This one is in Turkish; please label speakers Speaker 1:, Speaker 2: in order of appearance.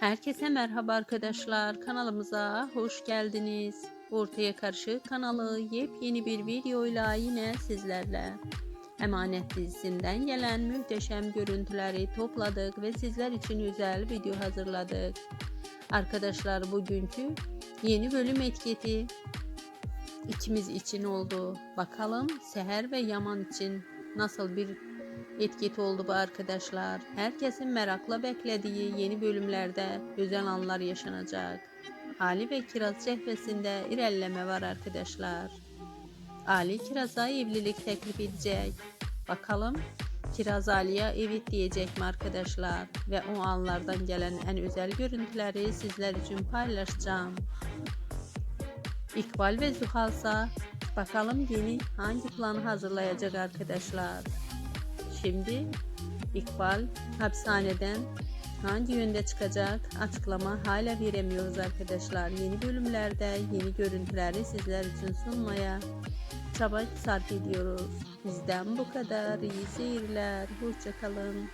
Speaker 1: Herkese merhaba arkadaşlar. Kanalımıza hoş geldiniz. Ortaya Karşı kanalı yepyeni bir videoyla yine sizlerle. Emanet dizisinden gelen muhteşem görüntüleri topladık ve sizler için özel video hazırladık. Arkadaşlar bugünkü yeni bölüm etiketi içimiz için oldu. Bakalım Seher ve Yaman için nasıl bir etkisi oldu bu arkadaşlar. Herkesin merakla beklediği yeni bölümlerde özel anlar yaşanacak. Ali ve Kiraz cehbesinde ilerleme var arkadaşlar. Ali Kiraz'a evlilik teklif edecek. Bakalım Kiraz Ali'ye evet diyecek mi arkadaşlar? Ve o anlardan gelen en özel görüntüleri sizler için paylaşacağım. İkbal ve Zuhalsa bakalım yeni hangi planı hazırlayacak arkadaşlar. Şimdi İkbal hapishaneden hangi yönde çıkacak açıklama hala veremiyoruz arkadaşlar. Yeni bölümlerde yeni görüntüleri sizler için sunmaya çaba sarf ediyoruz. Bizden bu kadar. İyi seyirler. Hoşçakalın.